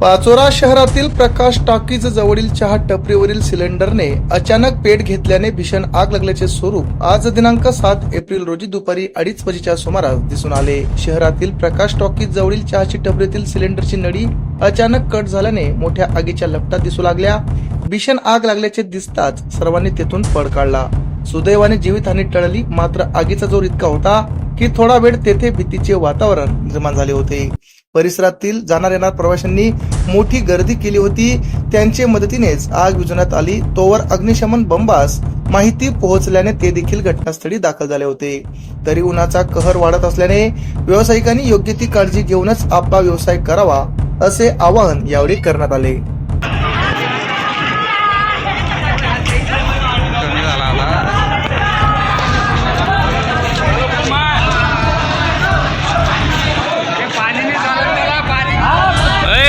पाचोरा शहरातील प्रकाश टाकीज जवळील चहा टपरीवरील सिलेंडरने अचानक पेट घेतल्याने भीषण आग लागल्याचे स्वरूप आज दिनांक सात एप्रिल रोजी दुपारी अडीच वाजेच्या सुमारास दिसून आले. शहरातील प्रकाश टॉकीज जवळील चहाची टपरीतील सिलेंडरची नळी अचानक कट झाल्याने मोठ्या आगीच्या लपटा दिसू लागल्या. भीषण आग लागल्याचे दिसताच सर्वांनी तेथून पळ काढला. सुदैवाने जीवितहानी टळली मात्र आगीचा जोर इतका होता की थोडा वेळ तेथे भीतीचे वातावरण निर्माण झाले होते. परिसरातील जाणार येणार प्रवाशांनी मोठी गर्दी केली होती. त्यांच्या मदतीनेच आग विझवण्यात आली. तोवर अग्निशमन बंबास माहिती पोहोचल्याने ते देखील घटनास्थळी दाखल झाले होते. तरी उन्हाचा कहर वाढत असल्याने व्यावसायिकांनी योग्य ती काळजी घेऊनच आपला व्यवसाय करावा असे आवाहन यावेळी करण्यात आले.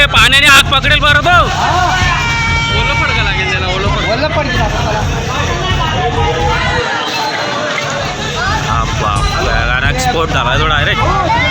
ए, पाण्याने आग पकडेल बरं भाऊ ओलं पडका लागेल त्याला ओलं पडका. हा बाप स्फोट झाला तो डायरेक्ट